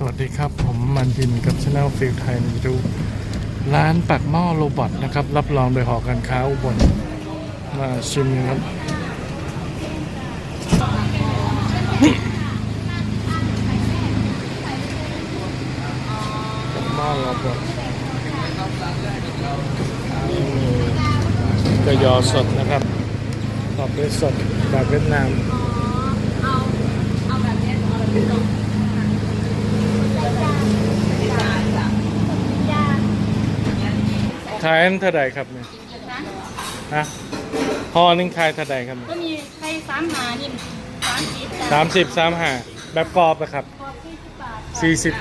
สวัสดีครับผมมันดินกับช anel ฟิลไทยในดูร้านปักหม้อโรบอทนะครับ รับรองโดยหอการค้าอุบลมาชิมครับปักหม้อโรบอทมีกระยอสดนะครับตอบด้วยสดแบบเวียดนามเอาเอาแบบนี้เอาแบบนี้ลง ขายอันเท่าไหร่ครับเนี่ยนะฮะพอหนึงขายเท่าไหร่ครับก็มีไข่สามหานี่สามสิบสามสิบสามห้าแบบกรอบนะครับพอสี่สิบบาทสี่สิบ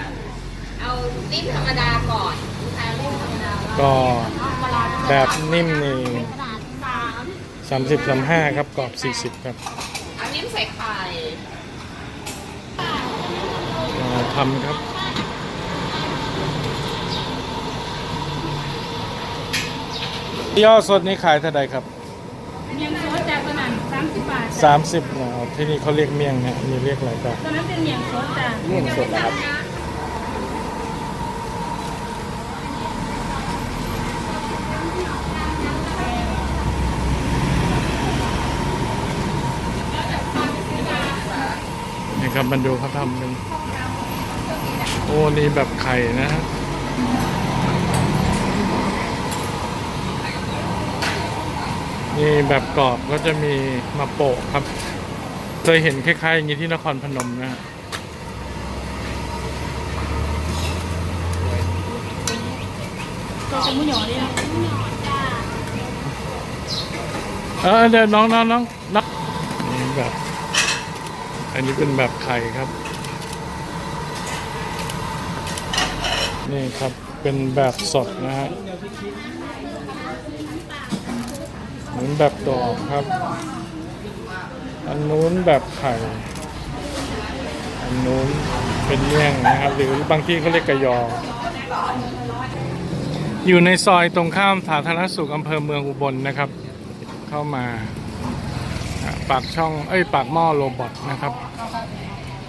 เอานิ่มธรรมดาก่อนลูกค้าเล่นธรรมดาก็เอากระดาษแบบนิ่มนี่กระดาษสามสามสิบสามห้าครับกรอบสี่สิบครับเอานิ่มใส่ไข่มาทำครับ ย่อสดนี่ขายเท่าไหร่ครับ เมียงซดจากตอนนั้นสามสิบบาทสามสิบนะที่นี่เขาเรียกเมี่ยงฮะนี่เรียกอะไรก็ตอนนั้นเป็นเมียงซดจ้ะเมี่ยงสดนะครับ นี่ครับมันดูเขาทำกัน โอ้นี่แบบไข่นะฮะ นี่แบบกรอบก็จะมีมาโปะครับ เคยเห็นคล้ายๆอย่างนี้ที่นครพนมนะฮะตัวสมุนหยอด้วยนะเออเดี๋ยวน้องน้องน้องน้องนี่แบบ อันนี้เป็นแบบไข่ครับ นี่ครับเป็นแบบสดนะฮะเหมือ นแบบกรอบครับ อันนู้นแบบไข่ อันนู้นเป็นเมี่ยงนะครับ หรือบางที่เขาเรียกกระยอ อยู่ในซอยตรงข้ามสาธารณสุขอำเภอเมืองอุบลนะครับ เข้ามาอ่าปากช่อง เอ้ย ปากหม้อโรบอทนะครับ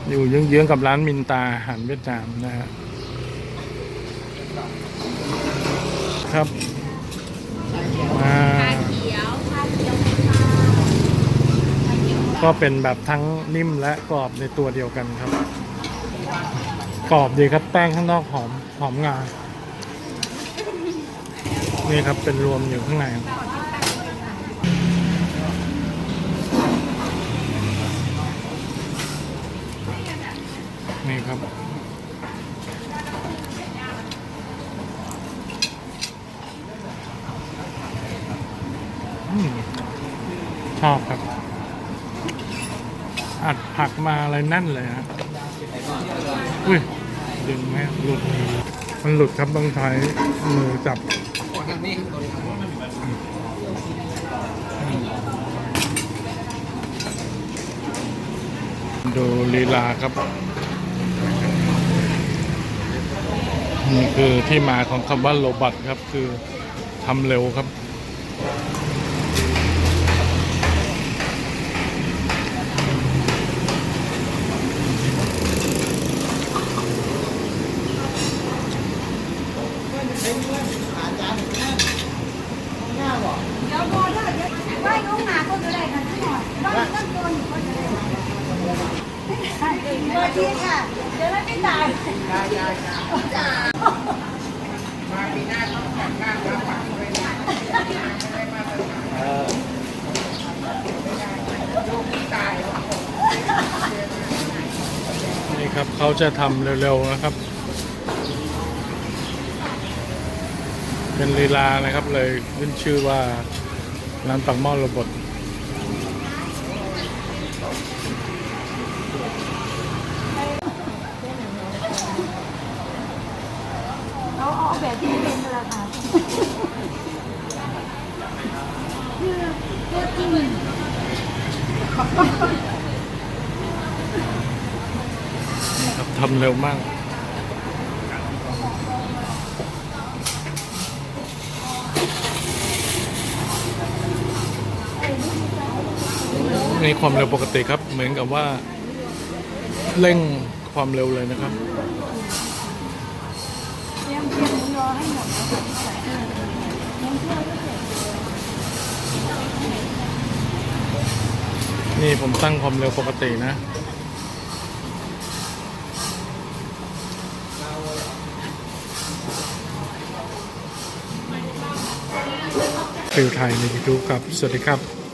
อยู่เยื้องๆกับร้านมินตาอาหารเวียดนามนะฮะครับอ่า เขียว ก็เป็นแบบทั้งนิ่มและกรอบในตัวเดียวกันครับ กรอบดีครับแป้งข้างนอกหอมหอมงา นี่ครับเป็นรวมอยู่ข้างในนี่ครับ ชอบครับ อัดผักมาอะไรนั่นเลยฮะอุ้ยดึงไหมหลุด มันหลุดครับต้องใช้มือจับดูลีลาครับ นี่คือที่มาของคำว่าโรบอทครับคือทำเร็วครับ เดี๋ยวโบถ้าเดี๋ยวไหว้น้องหมาก็จะได้กันที่หน่อยบ้านต้นตัวอยู่ก็จะได้ เบอร์ที่ค่ะ เดี๋ยวเราไม่ตายนี่ครับเขาจะทำเร็วๆนะครับ เป็นลีลานะครับเลยขึ้นชื่อว่าร้านปักหม้อโรบอ เอาเอาแบบที่เป็นราคาคือตัวจริงครับทำเร็วมาก ในความเร็วปกติครับ เหมือนกับว่าเร่ง ความเร็วเลยนะครับเรียนหมูยอให้หมดแล้วค่ะที่ใส่น้ำเชื่อมก็เสร็จนี่ผมตั้งความเร็วปกตินะ ฟิลไทยในยูทูบครับ สวัสดีครับ